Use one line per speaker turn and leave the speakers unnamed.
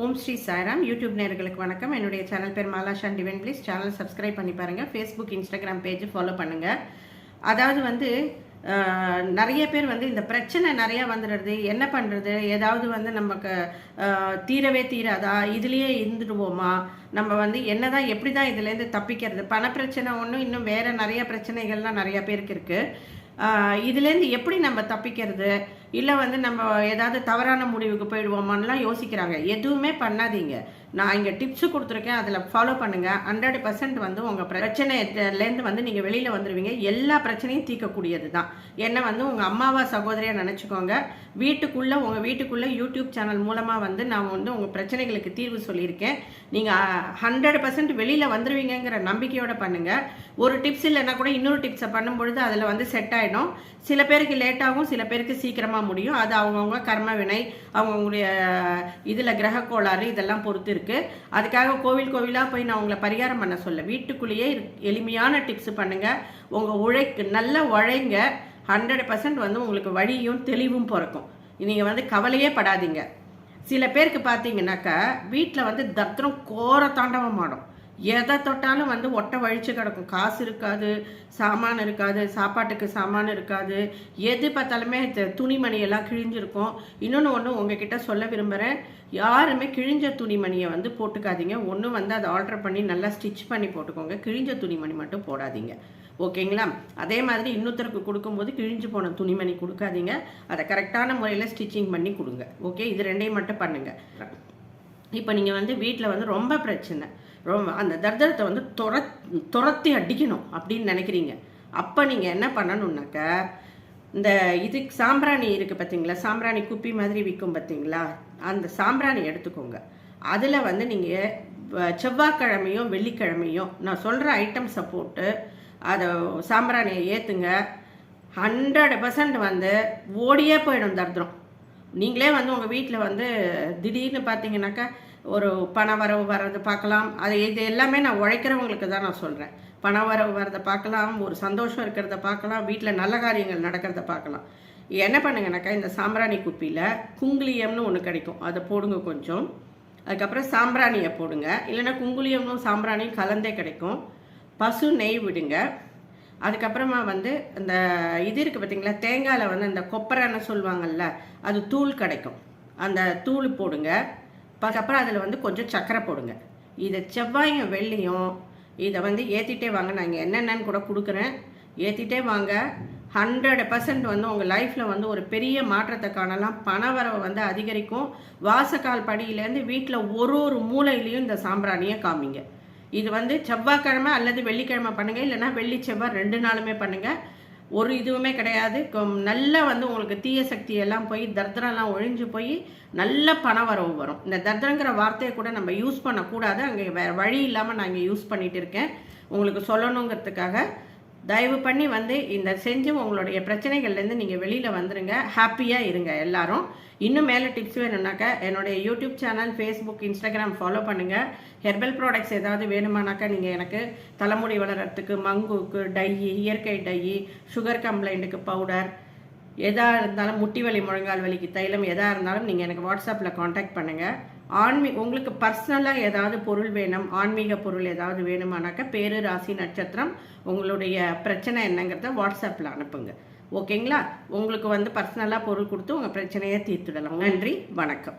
ஓம் Sri Sairam. YouTube நேர்களுக்கு வணக்கம். என்னுடைய சேனல் பேர் மாலாஷான் டிவன் ப்ளீஸ் சேனல் சப்ஸ்கிரைப் பண்ணி பாருங்கள் ஃபேஸ்புக் இன்ஸ்டாகிராம் பேஜ் ஃபாலோ பண்ணுங்கள் அதாவது வந்து நிறைய பேர் வந்து இந்த பிரச்சனை நிறையா வந்துடுறது. என்ன பண்ணுறது ஏதாவது வந்து நமக்கு தீரவே தீராதா? இதுலேயே இருந்துடுவோமா? நம்ம வந்து என்ன தான் எப்படி தான் இதுலேருந்து தப்பிக்கிறது? பண பிரச்சனை ஒன்றும் இன்னும் வேறு நிறைய பிரச்சனைகள்லாம் நிறையா பேருக்கு இருக்குது இதுலேருந்து எப்படி நம்ம தப்பிக்கிறது? இல்லை வந்து நம்ம ஏதாவது தவறான முடிவுக்கு போயிடுவோமான்லாம் யோசிக்கிறாங்க. எதுவுமே பண்ணாதீங்க. நான் இங்கே டிப்ஸு கொடுத்துருக்கேன். அதில் ஃபாலோ பண்ணுங்கள் ஹண்ட்ரட் பர்சன்ட் வந்து உங்கள் பிரச்சனைலேருந்து வந்து நீங்கள் வெளியில் வந்துடுவீங்க எல்லா பிரச்சனையும் தீர்க்கக்கூடியது தான் என்ன வந்து உங்கள் அம்மாவா சகோதரியாக நினச்சிக்கோங்க. வீட்டுக்குள்ளே உங்கள் வீட்டுக்குள்ளே யூடியூப் சேனல் மூலமாக வந்து நான் வந்து உங்கள் பிரச்சனைகளுக்கு தீர்வு சொல்லியிருக்கேன். நீங்கள் ஹண்ட்ரட் பர்சன்ட் வெளியில் வந்துடுவீங்கங்கிற நம்பிக்கையோட பண்ணுங்கள் ஒரு டிப்ஸ் இல்லைன்னா கூட இன்னொரு டிப்ஸை பண்ணும்பொழுது அதில் வந்து செட் ஆகிடும் சில பேருக்கு லேட்டாகும் சில பேருக்கு சீக்கிரமாக முடியும். அது அவங்கவுங்க கர்ம வினை அவங்கவுங்களுடைய இதில் கிரக கோளாறு இதெல்லாம் பொறுத்து இருக்குது அதுக்காக கோவில் கோவிலாக போய் நான் உங்களை பரிகாரம் பண்ண சொல்ல. வீட்டுக்குள்ளேயே எளிமையான டிப்ஸ் பண்ணுங்கள் உங்கள் உழைக்கு நல்லா உழைங்க. ஹண்ட்ரட் பர்சன்ட் வந்து உங்களுக்கு வழியும் தெளிவும் பிறக்கும். நீங்கள் வந்து கவலையே படாதீங்க. சில பேருக்கு பார்த்தீங்கன்னாக்கா வீட்டில் வந்து தத்திரம் கோர தாண்டவம் ஆடும் எதை தொட்டாலும் வந்து ஒட்டை வழிச்சு கிடக்கும். காசு இருக்காது சாமான் இருக்காது சாப்பாட்டுக்கு சாமான் இருக்காது. எது பார்த்தாலுமே த- துணிமணி எல்லாம் கிழிஞ்சிருக்கும். இன்னொன்று ஒன்று உங்ககிட்ட சொல்ல விரும்புகிறேன் யாருமே கிழிஞ்ச துணிமணியை வந்து போட்டுக்காதீங்க. ஒன்று வந்து அதை ஆல்டர் பண்ணி நல்லா ஸ்டிச் பண்ணி போட்டுக்கோங்க. கிழிஞ்ச துணிமணி மட்டும் போடாதீங்க. ஓகேங்களா? அதே மாதிரி இன்னொருத்தருக்கு கொடுக்கும்போது கிழிஞ்சு போன துணிமணி கொடுக்காதீங்க. அதை கரெக்டான முறையில் ஸ்டிச்சிங் பண்ணி கொடுங்க. ஓகே? இது ரெண்டையும் மட்டும் பண்ணுங்கள் இப்போ நீங்கள் வந்து வீட்டில் வந்து ரொம்ப பிரச்சனை. ரொம்ப அந்த தர்தரத்தை வந்து துர துரத்தி அடிக்கணும் அப்படின்னு நினைக்கிறீங்க. அப்போ நீங்கள் என்ன பண்ணணுன்னாக்க இந்த இது சாம்பிராணி இருக்குது பார்த்தீங்களா சாம்பிராணி குப்பி மாதிரி விற்கும் பார்த்தீங்களா அந்த சாம்பிராணி எடுத்துக்கோங்க. அதில் வந்து நீங்கள் செவ்வாய்க்கிழமையும் வெள்ளிக்கிழமையும் நான் சொல்கிற ஐட்டம்ஸை போட்டு அதை சாம்பிராணியை ஏற்றுங்க ஹண்ட்ரட் பர்சன்ட் வந்து ஓடியே போயிடும் தர்தரம். நீங்களே வந்து உங்கள் வீட்டில் வந்து திடீர்னு பார்த்தீங்கன்னாக்கா ஒரு பண வரவு வர்றது பார்க்கலாம் அது இது எல்லாமே நான் உழைக்கிறவங்களுக்கு தான் நான் சொல்கிறேன் பண வரவு வர்றதை பார்க்கலாம் ஒரு சந்தோஷம் இருக்கிறத பார்க்கலாம் வீட்டில் நல்ல காரியங்கள் நடக்கிறத பார்க்கலாம் என்ன பண்ணுங்கனாக்கா இந்த சாம்பிராணி குப்பியில் குங்குளியம்னு ஒன்று கிடைக்கும். அதை போடுங்க கொஞ்சம். அதுக்கப்புறம் சாம்பிராணியை போடுங்க. இல்லைன்னா குங்குளியமும் சாம்பிராணியும் கலந்தே கிடைக்கும். பசு நெய் விடுங்க. அதுக்கப்புறமா வந்து இந்த இது இருக்குது பார்த்தீங்களா தேங்காயில் வந்து அந்த கொப்பரைன்னு சொல்லுவாங்கல்ல அது தூள் கிடைக்கும். அந்த தூள் போடுங்க. அதுக்கப்புறம் அதில் வந்து கொஞ்சம் சர்க்கரை போடுங்க. இதை செவ்வாயும் வெள்ளியும் இதை வந்து ஏற்றிட்டே வாங்க. நான் இங்கே என்னென்னு கூட கொடுக்குறேன். ஏற்றிட்டே வாங்க. ஹண்ட்ரட் பர்சன்ட் வந்து உங்கள் லைஃப்பில் வந்து ஒரு பெரிய மாற்றத்தை காணலாம் பணவரவு வந்து அதிகரிக்கும். வாசக்கால் படியிலேருந்து வீட்டில் ஒரு ஒரு மூலையிலையும் இந்த சாம்பிராணியை காமிங்க. இது வந்து செவ்வாய்க்கிழமை அல்லது வெள்ளிக்கிழமை பண்ணுங்கள் இல்லைன்னா வெள்ளி செவ்வாய் ரெண்டு நாளுமே பண்ணுங்கள் ஒரு இதுவுமே கிடையாது. நல்லா வந்து உங்களுக்கு தீய சக்தி எல்லாம் போய் தர்தரெல்லாம் ஒழிஞ்சு போய் நல்ல பண வரவு வரும். இந்த தர்தரங்கிற வார்த்தையை கூட நம்ம யூஸ் பண்ணக்கூடாது. அங்கே வேறு வழி இல்லாமல் நான் இங்கே யூஸ் பண்ணிகிட்டு இருக்கேன். உங்களுக்கு சொல்லணுங்கிறதுக்காக தயவு பண்ணி வந்து இந்த செஞ்சு உங்களுடைய பிரச்சனைகள்லேருந்து நீங்கள் வெளியில் வந்துருங்க. ஹாப்பியாக இருங்க எல்லாரும். இன்னும் மேலே டிப்ஸ் வேணும்னாக்கா என்னுடைய YouTube channel Facebook Instagram follow பண்ணுங்கள் ஹெர்பல் ப்ராடக்ட்ஸ் ஏதாவது வேணுமானாக்கா நீங்கள் எனக்கு தலைமுடி வளர்கிறதுக்கு மங்குக்கு டை இயற்கை டை சுகர் கம்ப்ளைண்ட்டுக்கு பவுடர் எதாக இருந்தாலும் முட்டி வலி முழங்கால் வலிக்கு தைலம் எதாக இருந்தாலும் நீங்கள் எனக்கு வாட்ஸ்அப்பில் காண்டாக்ட் பண்ணுங்கள் ஆன்மீ உங்களுக்கு பர்சனலாக ஏதாவது பொருள் வேணும் ஆன்மீக பொருள் ஏதாவது வேணுமானாக்கா பேரு ராசி நட்சத்திரம் உங்களுடைய பிரச்சனை என்னங்கிறத வாட்ஸ்அப்பில் அனுப்புங்க. ஓகேங்களா? உங்களுக்கு வந்து பர்சனலாக பொருள் கொடுத்து உங்கள் பிரச்சனையை தீர்த்துடலாம். நன்றி வணக்கம்.